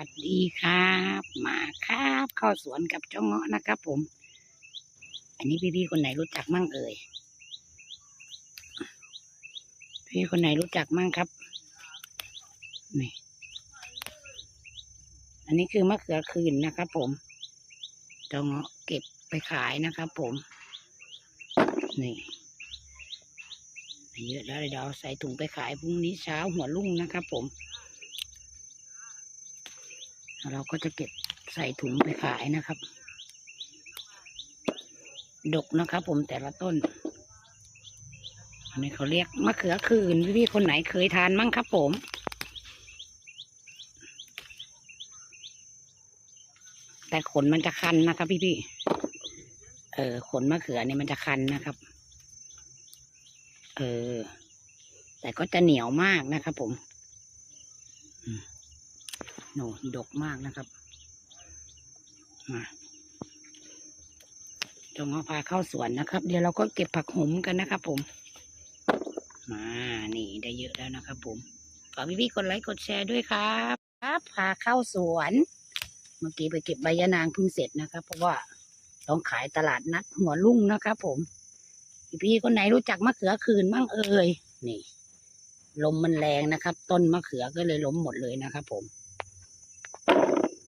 สวัสดีครับ มาครับเข้าสวนกับเจ้าเงาะนะครับผม อันนี้พี่ๆคนไหนรู้จักมั่งเอ่ย พี่คนไหนรู้จักมั่งครับนี่อันนี้คือมะเขือคืนนะครับผม เจ้าเงาะเก็บไปขายนะครับผม นี่เยอะแล้วเดี๋ยวเอาใส่ถุงไปขายพรุ่งนี้เช้าหัวรุ่งนะครับผม เราก็จะเก็บใส่ถุงไปขายนะครับ ดกนะครับผมแต่ละต้น อันนี้เขาเรียกมะเขือคืนพี่ๆคนไหนเคยทานมั้งครับผมแต่ขนมันจะคันนะครับพี่ๆเออขนมะเขือเนี่ยมันจะคันนะครับ เออ แต่ก็จะเหนียวมากนะครับผม โนดกมากนะครับมาจงเอาพาเข้าสวนนะครับ เดี๋ยวเราก็เก็บผักหมกันนะครับผม มานี่ได้เยอะแล้วนะครับ ผมฝากพี่ๆกดไลค์กดแชร์ด้วยครับ ครับพาเข้าสวน เมื่อกี้ไปเก็บใบยะนางเพิ่งเสร็จนะครับ เพราะว่าต้องขายตลาดนัดหัวลุ่งนะครับ ผมพี่ๆคนไหนรู้จักมะเขือคืนบ้างเอ่ยนี่ลมมันแรงนะครับ ต้นมะเขือก็เลยล้มหมดเลยนะครับผม